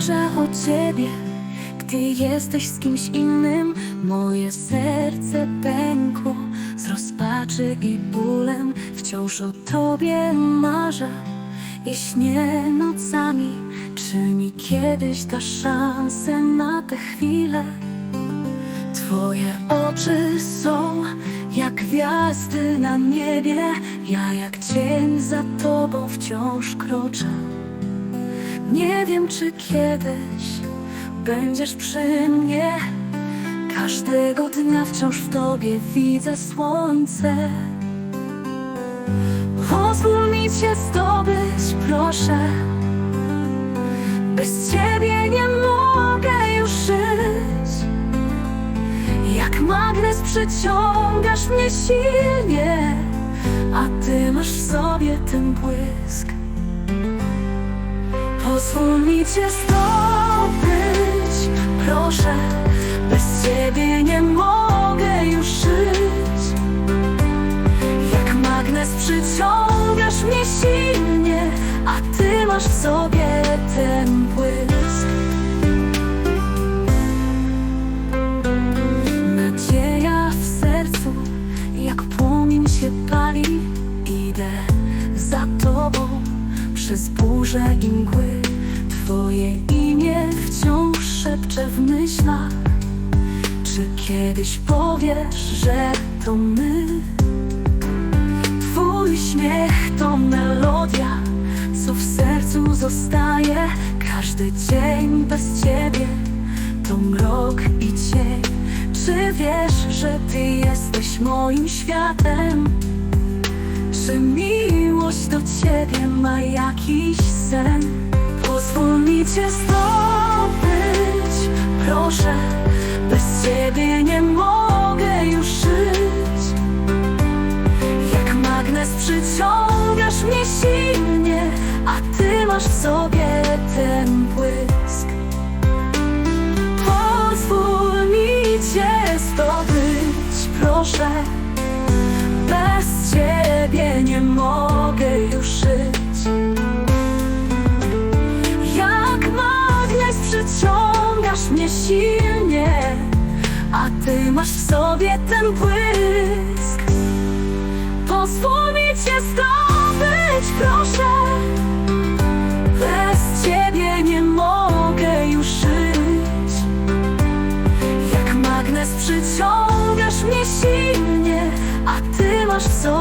ciebie. Gdy jesteś z kimś innym Moje serce pękło Z rozpaczy i bólem. Wciąż o tobie marzę I śnię nocami. Czy mi kiedyś dasz szansę na tę chwilę Twoje oczy są jak gwiazdy na niebie. Ja jak cień za tobą wciąż kroczę Nie wiem czy kiedyś będziesz przy mnie. Każdego dnia wciąż w tobie widzę słońce. Pozwól mi cię zdobyć, proszę. Bez ciebie nie mogę już żyć. Jak magnes przyciągasz mnie silnie A ty masz w sobie ten błysk Pozwól mi cię zdobyć, proszę Bez ciebie nie mogę już żyć. Jak magnes przyciągasz mnie silnie A ty masz w sobie ten błysk. Nadzieja w sercu jak płomień się pali. Idę za tobą przez burze i mgły Twoje imię wciąż szepczę w myślach Czy kiedyś powiesz, że to my? Twój śmiech to melodia, co w sercu zostaje Każdy dzień bez ciebie to mrok i cień Czy wiesz, że ty jesteś moim światem? Czy miłość do ciebie ma jakiś sen? Pozwól mi cię zdobyć, proszę Bez ciebie nie mogę już żyć. Jak magnes przyciągasz mnie silnie A ty masz w sobie ten błysk. Pozwól mi cię zdobyć, proszę Bez ciebie nie mogę już mnie silnie A ty masz w sobie ten błysk. Pozwól mi cię zdobyć, proszę. Bez ciebie nie mogę już żyć. Jak magnes przyciągasz mnie silnie A ty masz w sobie